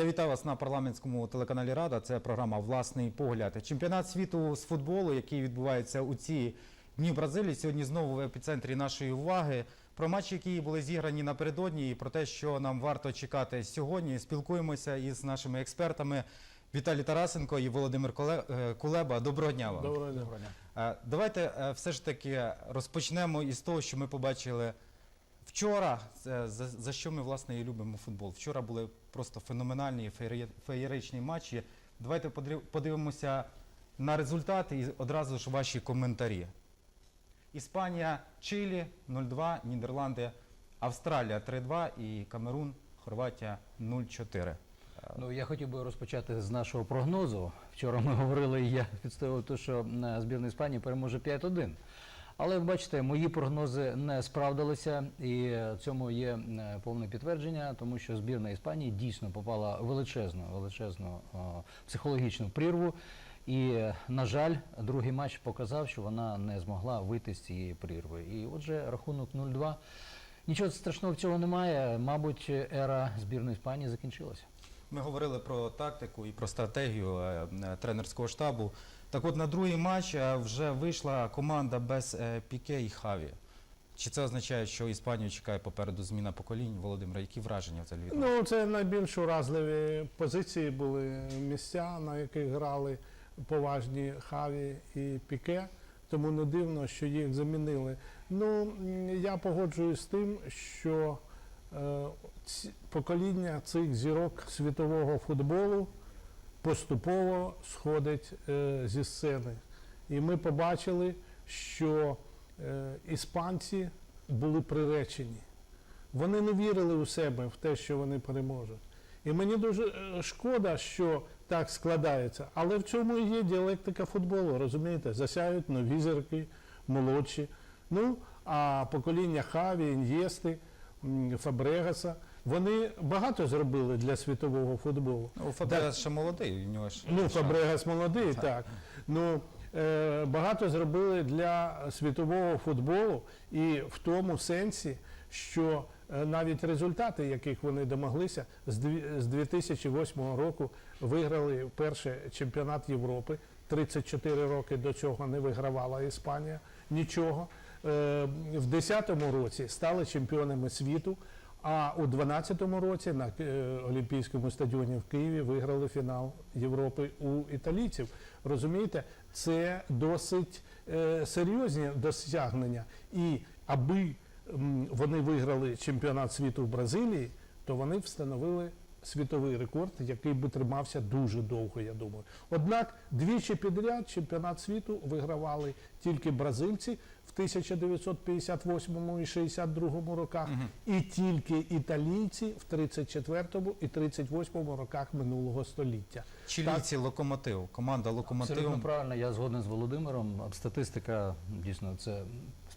Я вітаю вас на парламентському телеканалі Рада. Це програма Власний погляд. Чемпіонат світу з футболу, який відбувається у ці дні в Бразилії, сьогодні знову в епіцентрі нашої уваги. Про матчі, які були зіграні напередодні, і про те, що нам варто чекати сьогодні. Спілкуємося із нашими експертами Віталій Тарасенко і Володимир е, Кулеба. Доброго дня вам. Доброго дня. Е, Давайте е, все ж таки розпочнемо із того, що ми побачили вчора. За, за що ми власне і любимо футбол. Вчора були просто феноменальні феєричні матчі. Давайте подивимося на результати і одразу ж ваші коментарі. Іспанія, Чилі 0-2, Нідерланди, Австралія 3-2 і Камерун, Хорватія 0-4. Ну, я хотів би розпочати з нашого прогнозу. Вчора ми говорили, і я відстоював те, що е, збірна Іспанії переможе 5-1. Але бачите, мої прогнози не справдилися, і цьому є е, повне підтвердження, тому що збірна Іспанії дійсно попала величезну, величезну е, психологічну прірву. І, на жаль, другий матч показав, що вона не змогла вийти з цієї прірви. І отже, рахунок 0-2. Нічого страшного в цього немає. Мабуть, ера збірної Іспанії закінчилася. Ми говорили про тактику і про стратегію е, тренерського штабу. Так от на другий матч е, вже вийшла команда без е, Піке і Хаві. Чи це означає, що Іспанію чекає попереду зміна поколінь? Володимира, які враження взагалі? Ну, це найбільш уразливі позиції були місця, на яких грали поважні Хаві і Піке. Тому не дивно, що їх замінили. Ну, я погоджуюсь з тим, що е, покоління цих зірок світового футболу поступово сходить е, зі сцени. І ми побачили, що е, іспанці були приречені. Вони не вірили у себе в те, що вони переможуть. І мені дуже е, шкода, що так складається. Але в цьому є діалектика футболу, розумієте? Засяють нові зірки, молодші. Ну, а покоління Хаві, Ін'єсти, Фабрегаса, вони багато зробили для світового футболу. Ну, Фабрегас ще молодий, у нього ж Ну. Фабрегас молодий, так. Ну, е, багато зробили для світового футболу і в тому сенсі, що е, навіть результати, яких вони домоглися, з дві- з 2008 року виграли перший чемпіонат Європи. 34 роки до цього не вигравала Іспанія нічого. Е, В 2010 році стали чемпіонами світу. А у 2012 році на е, Олімпійському стадіоні в Києві виграли фінал Європи у італійців. Розумієте, це досить е, серйозні досягнення. І аби вони виграли чемпіонат світу в Бразилії, то вони встановили світовий рекорд, який би тримався дуже довго, я думаю. Однак двічі підряд чемпіонат світу вигравали тільки бразильці в 1958 і 62 роках, і тільки італійці в 34 і 38 роках минулого століття. Чилійці локомотив. Команда локомотив. Абсолютно правильно, я згоден з Володимиром. Статистика дійсно це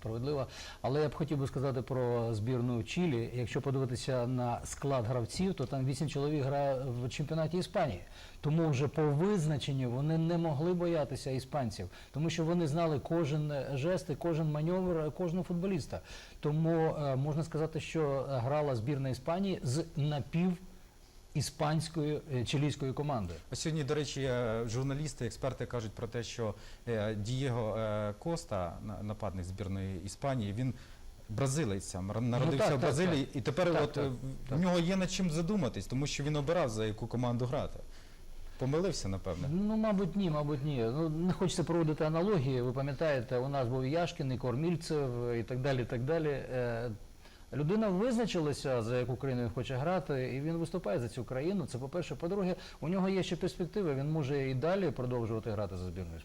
справедлива. Але я б хотів би сказати про збірну Чилі. Якщо подивитися на склад гравців, то там вісім чоловік грає в чемпіонаті Іспанії. Тому вже по визначенню вони не могли боятися іспанців, тому що вони знали кожен жест і кожен маневр кожного футболіста. Тому е, можна сказати, що грала збірна Іспанії з напів іспанською е, чилійською командою. А Сьогодні, до речі, е, журналісти, експерти кажуть про те, що е, Дієго Коста, на- нападник збірної Іспанії, він бразилець народився Ну, так, в так, Бразилії, і тепер Так, от так, в так. нього є над чим задуматись, тому що він обирав за яку команду грати. Помилився, напевне. Ну, мабуть, ні, мабуть, ні. Ну, не хочеться проводити аналогії. Ви пам'ятаєте, у нас був Яшкін, і Кормільцев і так далі. і так далі. Людина визначилася, за яку країну він хоче грати, і він виступає за цю країну. Це по-перше. По-друге, у нього є ще перспективи, він може і далі продовжувати грати за Іспанії.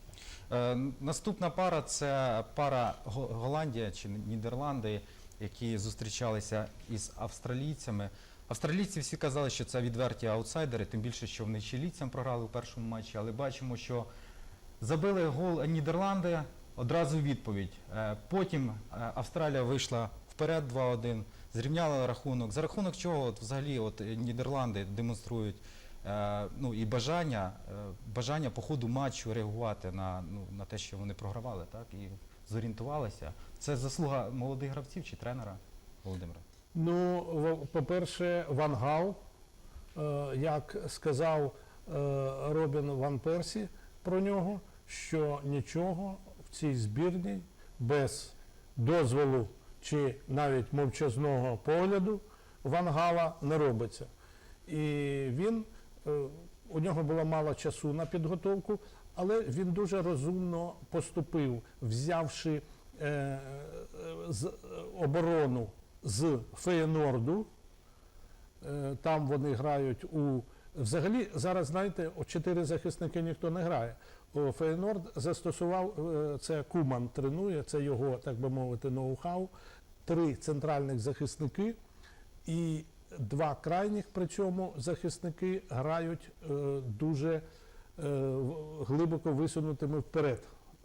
Е, Наступна пара це пара Голландія чи Нідерланди, які зустрічалися із австралійцями. Австралійці всі казали, що це відверті аутсайдери, тим більше, що вони чилійцям програли у першому матчі, але бачимо, що забили гол Нідерланди, одразу відповідь. Е, Потім е, Австралія вийшла вперед 2-1, зрівняла рахунок. За рахунок чого от, взагалі от, Нідерланди демонструють е, ну, і бажання, е, бажання по ходу матчу реагувати на, ну, на те, що вони програвали, так, і зорієнтувалися. Це заслуга молодих гравців чи тренера Володимира? Ну, по-перше, Ван Гал е, як сказав е, Робін Ван Персі про нього, що нічого в цій збірній без дозволу чи навіть мовчазного погляду Ван Гала не робиться. І він, е, у нього було мало часу на підготовку, але він дуже розумно поступив, взявши е, е, з, оборону з Феєнорду. Е, Там вони грають у. Взагалі, зараз, знаєте, чотири захисники ніхто не грає. О, Фейнорд застосував, е, це Куман тренує, це його, так би мовити, ноу-хау. Три центральних захисники і два крайніх, причому захисники грають е, дуже е, глибоко висунутими вперед.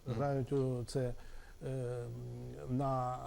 Грають це на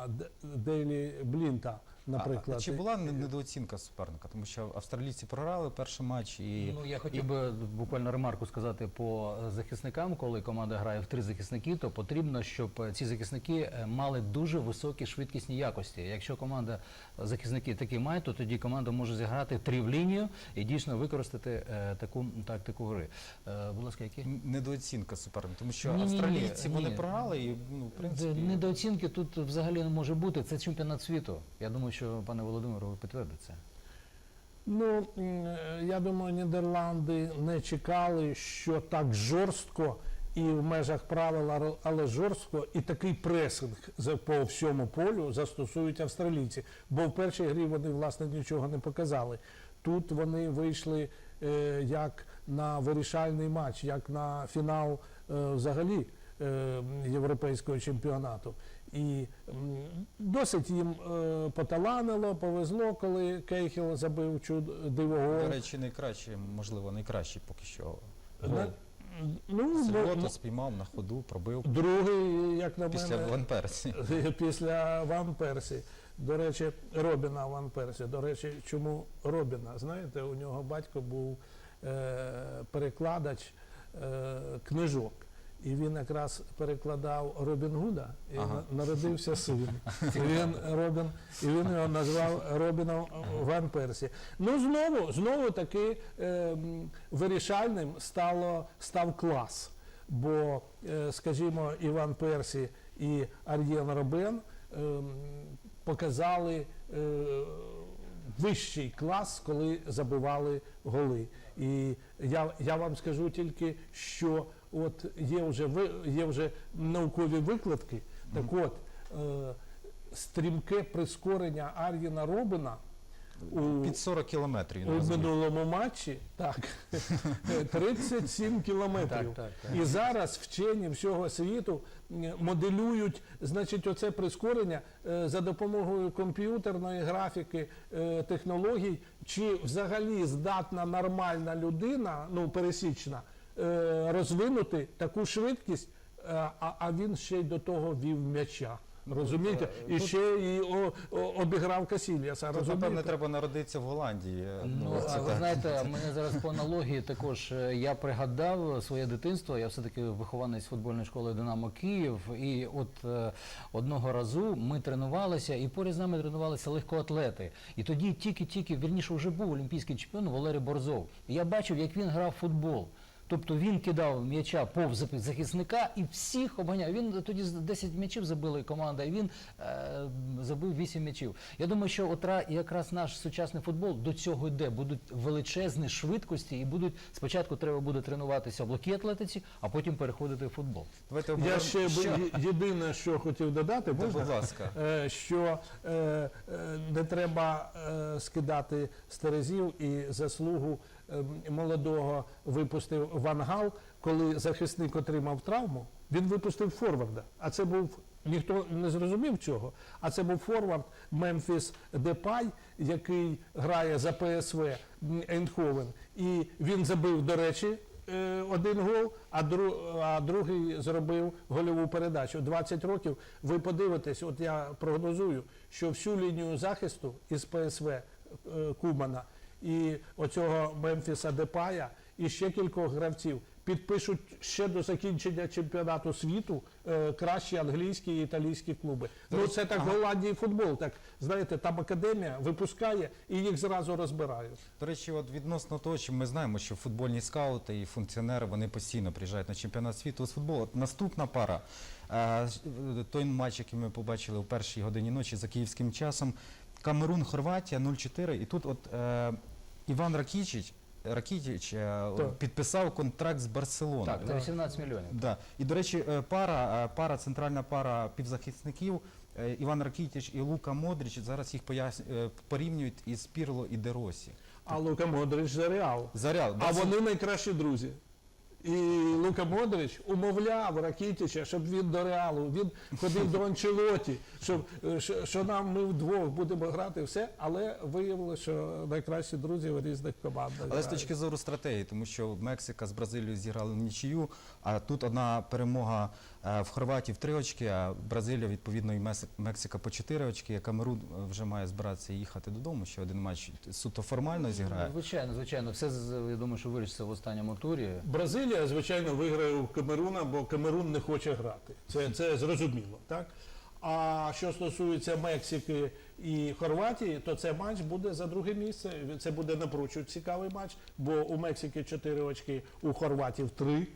Дейлі Блінта, наприклад. А, чи була недооцінка суперника? Тому що австралійці програли перший матч і Ну, я хотів би буквально ремарку сказати по е, захисникам. Коли команда грає в три захисники, то потрібно, щоб е, ці захисники е, мали дуже високі швидкісні якості. Якщо команда захисники такі має, то тоді команда може зіграти три в лінію і дійсно використати е, таку тактику гри. Е, будь ласка, які? недооцінка суперника, тому що Ні-ні-ні, вони ні. програли і ну, в принципі. Недооцінки тут взагалі не може бути. Це чемпіонат світу. Я думаю, що пане Володимире, ви підтвердите. Ну, е, я думаю, Нідерланди не чекали, що так жорстко і в межах правил, але жорстко, і такий пресинг по всьому полю застосують австралійці. Бо в першій грі вони, власне, нічого не показали. Тут вони вийшли е, як на вирішальний матч, як на фінал е, взагалі е, європейського чемпіонату. І досить їм е, поталанило, повезло, коли Кейхіл забив чуд дивогол. До речі, найкращий, можливо, найкращий поки що. гол. На- Ну, бо- спіймав на ходу, пробив другий, як на після мене, Ван Персі. після Ван Персі. До речі, Робіна Ван Персі. До речі, чому Робіна? Знаєте, у нього батько був е, перекладач е, книжок. І він якраз перекладав Робін Гуда, і Ага. народився син. І він Робін, і він його назвав Робіном Ван Персі. Ну знову, знову таки е, вирішальним стало став клас. Бо, е, скажімо, Іван Персі і Ар'єн Робен ем, показали е, вищий клас, коли забивали голи. І я, я вам скажу тільки, що от є вже ви- є вже наукові викладки. Так от е, стрімке прискорення Ар'єна Робина у, Під 40 кілометрів. у минулому матчі так 37 кілометрів. Так, так, так. І зараз вчені всього світу моделюють, значить, оце прискорення е, за допомогою комп'ютерної графіки е, технологій, чи взагалі здатна нормальна людина, ну пересічна, е, розвинути таку швидкість, а, а він ще й до того вів м'яча. Розумієте? І ще і о, о, обіграв Касільяса. Тут, Розумієте? треба народитися в Голландії. Ну, це а ви так. знаєте, мене зараз по аналогії також е, я пригадав своє дитинство. Я все-таки вихованець футбольної школи Динамо Київ. І от е, одного разу ми тренувалися, і поряд з нами тренувалися легкоатлети. І тоді тільки-тільки вірніше вже був олімпійський чемпіон Валерій Борзов. І я бачив, як він грав в футбол. Тобто він кидав м'яча повз захисника і всіх обганяв. Він тоді з 10 м'ячів забила команда, і він е, забив 8 м'ячів. Я думаю, що от ра- якраз наш сучасний футбол до цього йде. Будуть величезні швидкості, і будуть спочатку треба буде тренуватися в легкій атлетиці, а потім переходити в футбол. Давайте Я обговоримо ще би ще- є- єдине, що хотів додати, Та, можна? будь ласка. Е, що е, е, не треба е, скидати з терезів і заслугу молодого випустив Ван Гал, коли захисник отримав травму, він випустив форварда. А це був ніхто не зрозумів цього. А це був форвард Мемфіс Депай, який грає за ПСВ м, Ейндховен. І він забив, до речі, е, один гол, а, дру, а другий зробив гольову передачу. 20 років. Ви подивитесь, от я прогнозую, що всю лінію захисту із ПСВ е, Кумана і оцього Мемфіса Депая, і ще кількох гравців підпишуть ще до закінчення чемпіонату світу е, кращі англійські і італійські клуби. Ну це так в Голландії футбол. Так знаєте, там академія випускає і їх зразу розбирають. До речі, от відносно того, що ми знаємо, що футбольні скаути і функціонери вони постійно приїжджають на чемпіонат світу з футболу. От наступна пара. е, Той матч, який ми побачили у першій годині ночі за київським часом. Камерун, Хорватія 0-4. І тут от е, Іван Ракічич, Ракітіч е, підписав контракт з Барселоною. Так, на 18 мільйонів. Да. І, до речі, е, пара, е, пара, центральна пара півзахисників е, Іван Ракітіч і Лука Модріч, зараз їх пояс... е, порівнюють із Пірло і Деросі. А Лука Модрич за Реал. Заряд. А вони найкращі друзі. І Лука Модрич умовляв Ракітіча, щоб він до Реалу, він ходив до Анчелоті, щоб е, що, що нам ми вдвох будемо грати все, але виявилося, що найкращі друзі в різних командах. Але з точки зору стратегії, тому що Мексика з Бразилією зіграли в нічию, а тут одна перемога в Хорватії три очки, а Бразилія, відповідно, і Мексика по чотири очки. а Камерун е, вже має збиратися їхати додому, ще один матч суто формально зіграє. Звичайно, звичайно. Все я думаю, що вирішиться в останньому турі. Бразилія, звичайно, виграє у Камеруна, бо Камерун не хоче грати. Це, це зрозуміло, так? А що стосується Мексики і Хорватії, то цей матч буде за друге місце. Це буде напрочуд цікавий матч, бо у Мексики 4 очки, у Хорватів 3.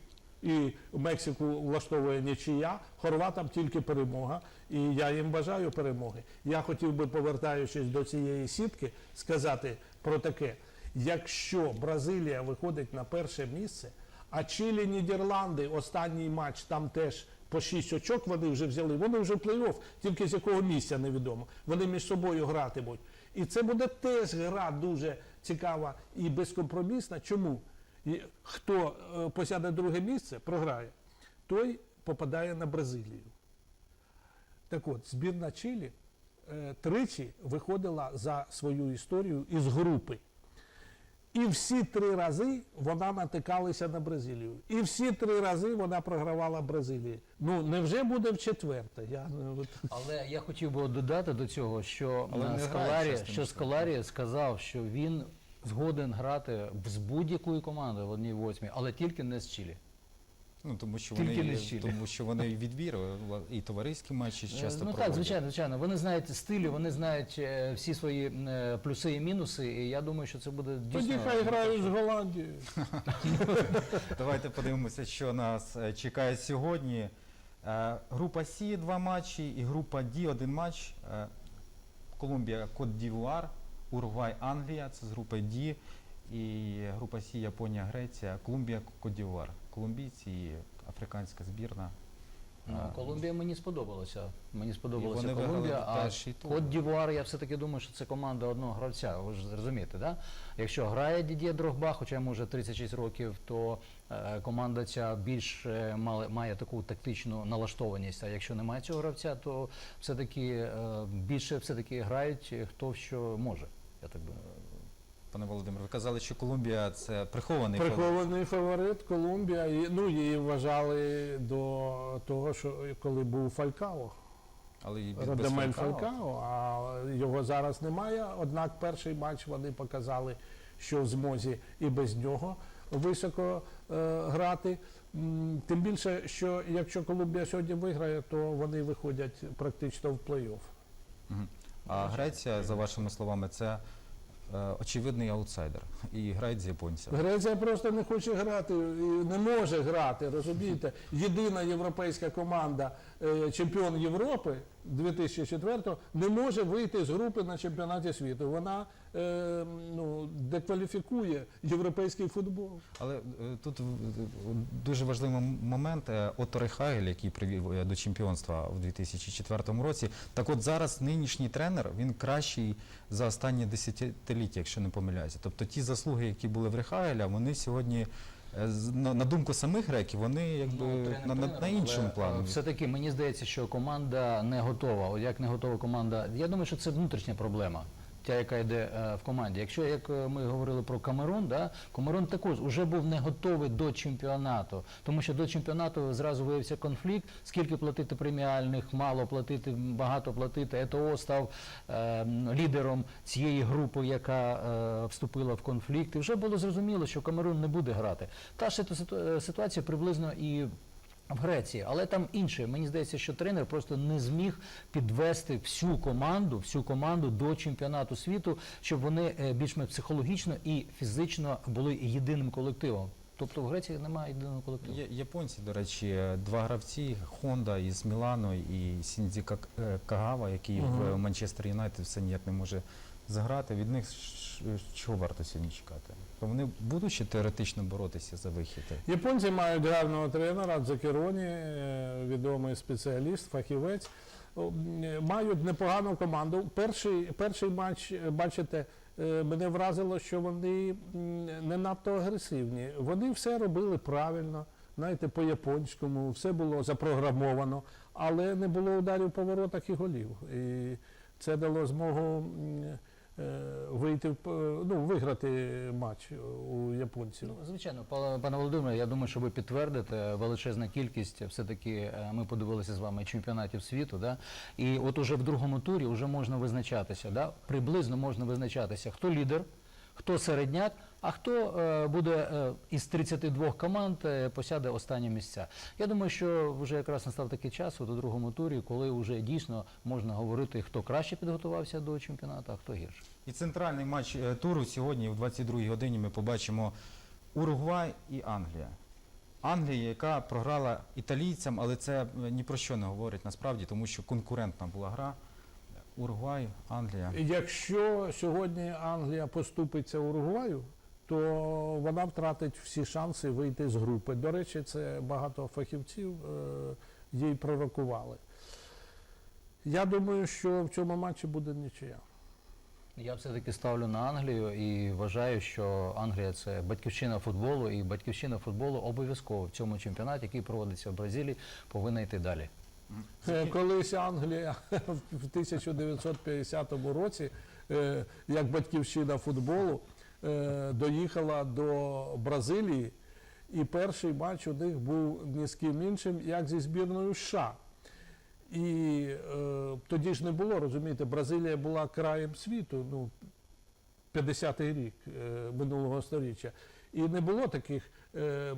І Мексику влаштовує нічия, хорватам тільки перемога. І я їм бажаю перемоги. Я хотів би, повертаючись до цієї сітки, сказати про таке: якщо Бразилія виходить на перше місце, а Чилі, Нідерланди, останній матч там теж по 6 очок вони вже взяли. Вони вже плей-офф, тільки з якого місця невідомо. Вони між собою гратимуть. І це буде теж гра дуже цікава і безкомпромісна. Чому? І хто е, посяде друге місце, програє, той попадає на Бразилію. Так от, збірна Чилі е, тричі виходила за свою історію із групи. І всі три рази вона натикалася на Бразилію. І всі три рази вона програвала Бразилії. Ну, невже буде в четверте? Я, Але я хотів би додати до цього, що Скаларі, що Скаларі сказав, що він згоден грати з будь-якою командою в одній восьмій, але тільки не з Чилі. Ну тому що Тільки вони не з Чилі. тому, що вони відбір і товариські матчі часто ну проводять. так, звичайно, звичайно. Вони знають стилі, вони знають е, всі свої е, плюси і мінуси, і я думаю, що це буде дійсно. Тоді хай грають з Голландією. Давайте подивимося, що нас е, чекає сьогодні. Е, Група Сі два матчі і група Ді один матч. Е, Колумбія Кот Дівуар, Уругвай Англія, це з групи Ді. І група Сі Японія, Греція, Колумбія Кот Дівуар. Колумбійці і африканська збірна. Ну, Колумбія мені сподобалася. Мені сподобалася вони Колумбія, а. Кот Дівуар, я все-таки думаю, що це команда одного гравця. Ви ж розумієте, да? Якщо грає Дідє Дрогба, хоча йому вже 36 років, то е, команда ця більш е, має таку тактичну налаштованість. А якщо немає цього гравця, то все-таки е, більше все-таки грають хто що може. Я так думаю. Пане Володимире, ви казали, що Колумбія це прихований фаворит. Прихований фаворит Колумбія. І, ну, її вважали до того, що коли був Фалькао. але і без Радамель Фалькао. Фалькао, а його зараз немає. Однак перший матч вони показали, що в змозі і без нього високо е, грати. Тим більше, що якщо Колумбія сьогодні виграє, то вони виходять практично в плей-офф. Мгм. А Греція, за вашими словами, це е, очевидний аутсайдер. І грають з японцями. Греція просто не хоче грати, не може грати, розумієте? Єдина європейська команда, чемпіон Європи 2004-го не може вийти з групи на чемпіонаті світу. Вона е, ну, декваліфікує європейський футбол. Але е, тут е, дуже важливий момент. Е, Отто Рейхагель, який привів е, до чемпіонства в 2004 році. Так от зараз нинішній тренер, він кращий за останні десятиліття, якщо не помиляюся. Тобто ті заслуги, які були в Рейхагеля, вони сьогодні, е, на, на думку самих греків, вони якби Ну, тренер на, на, на іншому але, плані. е, Все-таки мені здається, що команда не готова. От як не готова команда, я думаю, що це внутрішня проблема. Та, яка йде е, в команді. Якщо як е, ми говорили про Камерун, да, Камерун також вже був не готовий до чемпіонату, тому що до чемпіонату зразу виявився конфлікт. Скільки платити преміальних, мало платити, багато платити. ЕТО став е, лідером цієї групи, яка е, вступила в конфлікт. І вже було зрозуміло, що Камерун не буде грати. Та ж ситу- ситуація приблизно і в Греції, але там інше. Мені здається, що тренер просто не зміг підвести всю команду, всю команду до чемпіонату світу, щоб вони е, більш-менш психологічно і фізично були єдиним колективом. Тобто в Греції немає єдиного колективу. Японці, до речі, два гравці Хонда із Мілану і Сіндзі е, Кагава, який в Манчестер Юнайтед все ніяк не може заграти. Від них чого варто сьогодні чекати? То вони будуть ще теоретично боротися за вихід. Японці мають гарного тренера Дзакероні, е, відомий спеціаліст, фахівець. Мають непогану команду. Перший, перший матч, е, бачите, е, мене вразило, що вони не надто агресивні. Вони все робили правильно, знаєте, по-японському, все було запрограмовано, але не було ударів по воротах і голів. І це дало змогу вийти, в п- ну, виграти матч у японців. Ну, звичайно, па- пане Володимире, я думаю, що ви підтвердите величезна кількість. Все-таки е, ми подивилися з вами чемпіонатів світу. Да? І от уже в другому турі вже можна визначатися. Да? Приблизно можна визначатися, хто лідер, хто середняк, а хто е, буде е, із 32 команд е, посяде останні місця. Я думаю, що вже якраз настав такий час у другому турі, коли вже дійсно можна говорити, хто краще підготувався до чемпіонату, а хто гірше. І центральний матч туру сьогодні о 22-й годині ми побачимо Уругвай і Англія. Англія, яка програла італійцям, але це ні про що не говорить насправді, тому що конкурентна була гра. Уругвай, Англія. Якщо сьогодні Англія поступиться Уругваю, то вона втратить всі шанси вийти з групи. До речі, це багато фахівців е, їй пророкували. Я думаю, що в цьому матчі буде нічия. Я все-таки ставлю на Англію і вважаю, що Англія це батьківщина футболу, і батьківщина футболу обов'язково в цьому чемпіонаті, який проводиться в Бразилії, повинна йти далі. Е, Колись Англія в 1950 році, е, як батьківщина футболу, е, доїхала до Бразилії, і перший матч у них був ні з ким іншим, як зі збірною США. І е, тоді ж не було, розумієте, Бразилія була краєм світу, ну, 50-й рік е, минулого століття. І не було таких, е,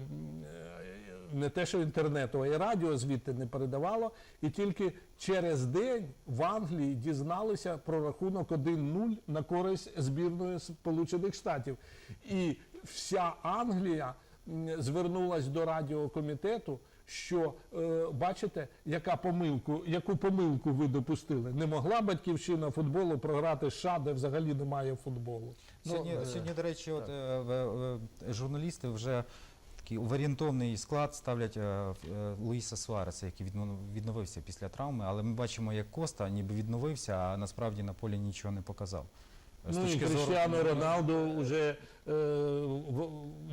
не те, що інтернету, а й радіо звідти не передавало. І тільки через день в Англії дізналися про рахунок 1-0 на користь збірної Сполучених Штатів. І вся Англія звернулась до радіокомітету. Що е, бачите, яка помилку, яку помилку ви допустили? Не могла батьківщина футболу програти США, де взагалі немає футболу. Сьогодні, е, сьогодні до речі, от, е, в- в- журналісти вже такий орієнтовний склад ставлять е, е, Луїса Суареса, який відновився після травми, але ми бачимо, як Коста ніби відновився, а насправді на полі нічого не показав. З Ну і Кріштіану Роналду вже е,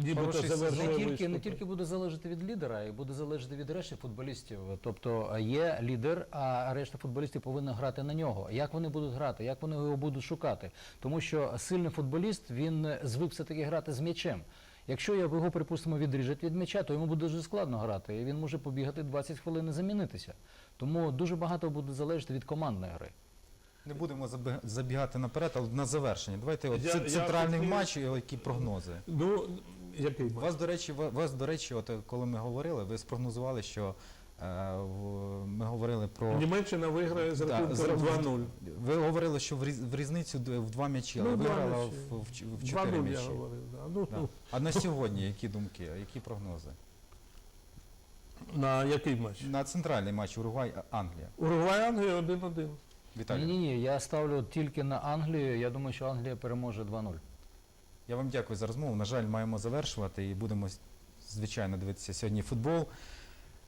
нібито завершує Не тільки, не тільки буде залежати від лідера, і буде залежати від решти футболістів. Тобто є лідер, а решта футболістів повинна грати на нього. Як вони будуть грати, як вони його будуть шукати? Тому що сильний футболіст він звик все-таки грати з м'ячем. Якщо я його, припустимо, відріжуть від м'яча, то йому буде дуже складно грати, і він може побігати 20 хвилин і замінитися. Тому дуже багато буде залежати від командної гри. Не будемо забігати наперед, але на завершення. Давайте от Я- це я центральний матч, і які прогнози. Ну, який матч? Вас, до речі, вас, до речі, от е, коли ми говорили, ви спрогнозували, що ми говорили про Німеччина виграє з рахунком з- 2-0. Ви говорили, що в різницю в два м'ячі, але Ну, виграла в, в, ч- в чотири 2-0 я м'ячі. говорив. Да. Ну, Да. А на сьогодні які думки, які прогнози? На який матч? На центральний матч Уругвай-Англія. Уругвай Англія 1-1. Віталій, ні, ні, я ставлю тільки на Англію. Я думаю, що Англія переможе 2-0. я вам дякую за розмову. На жаль, маємо завершувати і будемо, звичайно, дивитися сьогодні футбол.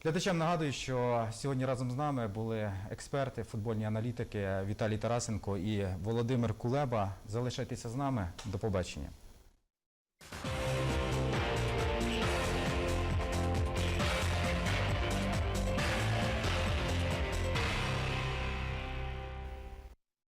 Глядачам нагадую, що сьогодні разом з нами були експерти, футбольні аналітики Віталій Тарасенко і Володимир Кулеба. Залишайтеся з нами. До побачення.